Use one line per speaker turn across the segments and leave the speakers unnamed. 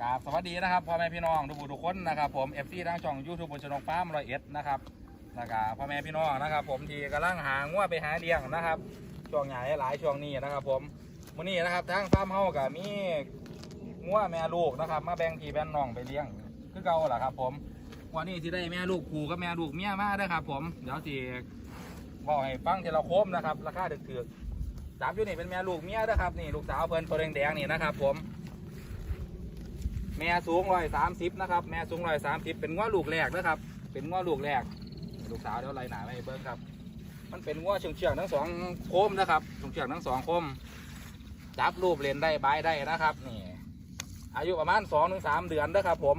กราบสวัสดีนะครับพ่อแม่พี่น้องทุกผู้ทุกคนนะครับผมเอฟซีทางช่องยูทูบบนชนกฟ้ามร้อยเอ็ดนะครับแล้วก็พ่อแม่พี่น้องนะครับ ผมที่กำลังหางัวไปหาเลี้ยงนะครับช่วงใหญ่หลายช่วงนี้นะครับ ผมวันนี้นะครับทางฟาร์มเฮากับมีงัวแม่ลูกนะครับ มาแบ่งพี่แบ่งน้องไปเลี้ยงคือเก่าแหละครับ ผมวันนี้ที่ได้แม่ลูกผูกับแม่ลูกเมียมาเด้ครับ ผมเดี๋ยวสิบอกให้ฟังทีละโคมนะครับราคาถึกๆจับอยู่นี่เป็นแม่ลูกเมียเด้อครับนี่ลูกสาวเพิ่นตัวแดงๆนี่นะครับ ผม แม่สูงร้อยสามสิบนะครับ แม่สูงร้อยสามสิบเป็นง้อลูกแรกนะครับ เป็นง้อลูกแรก ลูกสาวเดี๋ยวไล่หนาไปเบิ้งครับ มันเป็นง้อเชืองเชืองๆทั้งสองโคมนะครับเชืองเชืองๆทั้งสองโคมจับรูปเลนได้บายได้นะครับนี่อายุประมาณสองถึงสามเดือนนะครับผม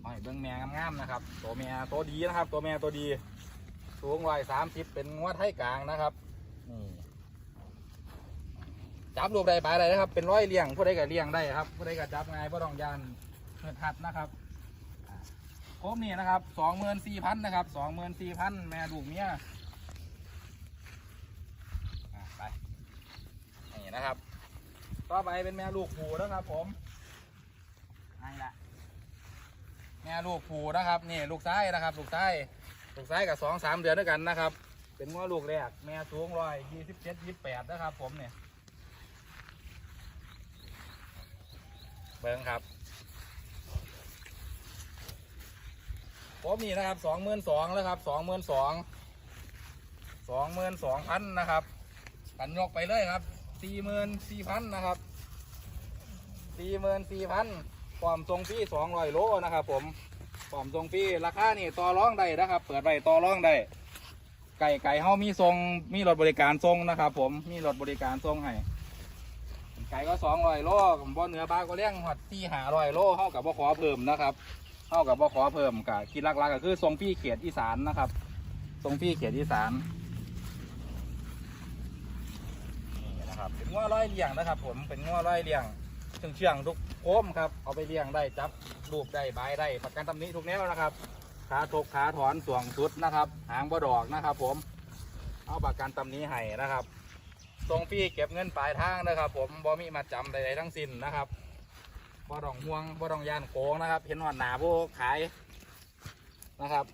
เอาให้เบิ้งแม่งามๆนะครับ ตัวแม่ตัวดีนะครับ ตัวแม่ตัวดี สูงร้อยสามสิบเป็นง้อไทยกลางนะครับนี่ จับลูกได้ปลาได้นะครับ เป็นร้อยเลี้ยงผู้ใดก็เลี้ยงได้ครับผู้ใดก็จับง่ายผู้ต้องยานเงินหัดนะครับอ่าโคมนี่นะครับสองหมื่นสี่พันนะครับสองหมื่นสี่พันแม่ลูกเมียไปนี่นะครับ ต่อไปเป็นแม่ลูกผูนะครับผมนี่แหละแม่ลูกผูนะครับนี่ลูกซ้ายนะครับลูกซ้ายลูกซ้ายกับสองสามเดือนด้วยกันนะครับ เป็นง้อลูกแรกแม่สูงร้อยยี่สิบเจ็ดยี่สิบแปดนะครับ ผมเนี่ย เบิ้งครับผมนี่นะครับสองหมื่นสองแล้วครับสองหมื่นสองสองหมื่นสองพันนะครับกันยกไปเลยครับสี่หมื่นสี่พันนะครับสี่หมื่นสี่พันความทรงฟรีสองร้อยโลนะครับ ผมความทรงฟรีราคานี่ต่อรองได้นะครับ เปิดไปต่อรองได้ไก่ไก่เฮามีทรงมีรถบริการทรงนะครับ ผมมีรถบริการทรงให้ ไก่ก็สองร้อยโลบ่เนื้อบ้าก็เลี้ยงหัดที่หาร้อยโลเท่ากับบ่ขอเพิ่มนะครับเท่ากับบ่ขอเพิ่มกับคิดหลักๆก็คือทรงพี่เขียดอีสานนะครับทรงพี่เขียดอีสานนี่นะครับเป็นง้อร้อยเลี้ยงนะครับ ผมเป็นง้อร้อยเลี้ยงเชื่องเชื่องๆทุกโค้มครับเอาไปเลี้ยงได้จับลูกได้ใบได้ประกันตำหนี้ทุกแนวนะครับขาทกขาถอนสวงสุดนะครับ หางบ่ดอกนะครับ ผม เอาประกันตำหนี้ให้นะครับ ส่งฟรีเก็บเงินปลายทางนะครับ ผมบ่มีมาจำใดๆทั้งสิ้นนะครับบ่ต้องห่วงบ่ต้องยานโกงนะครับ เห็นหอดหนาโบขายนะครับ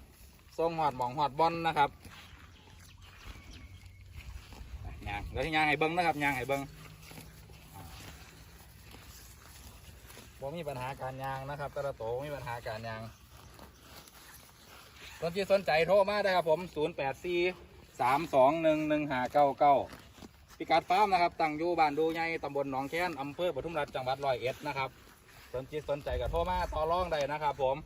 ส่งหอดหมองหอดบอลนะครับยางเดี๋ยวที่ยางให้เบิ้งนะครับยางให้เบิ้งบ่มีปัญหาการยางนะครับต่ละโตมีปัญหาการยางคนที่สนใจโทรมาได้ครับผม 0 8 4 3 2 1 1 5 9 9 พิกัดฟาร์มนะครับตั้งอยู่บ้านดูใหญ่ตำบลหนองแค้นอำเภอปทุมราชจังหวัดร้อยเอ็ดนะครับสนจิตสนใจกับโทรมาต่อรองได้นะครับผม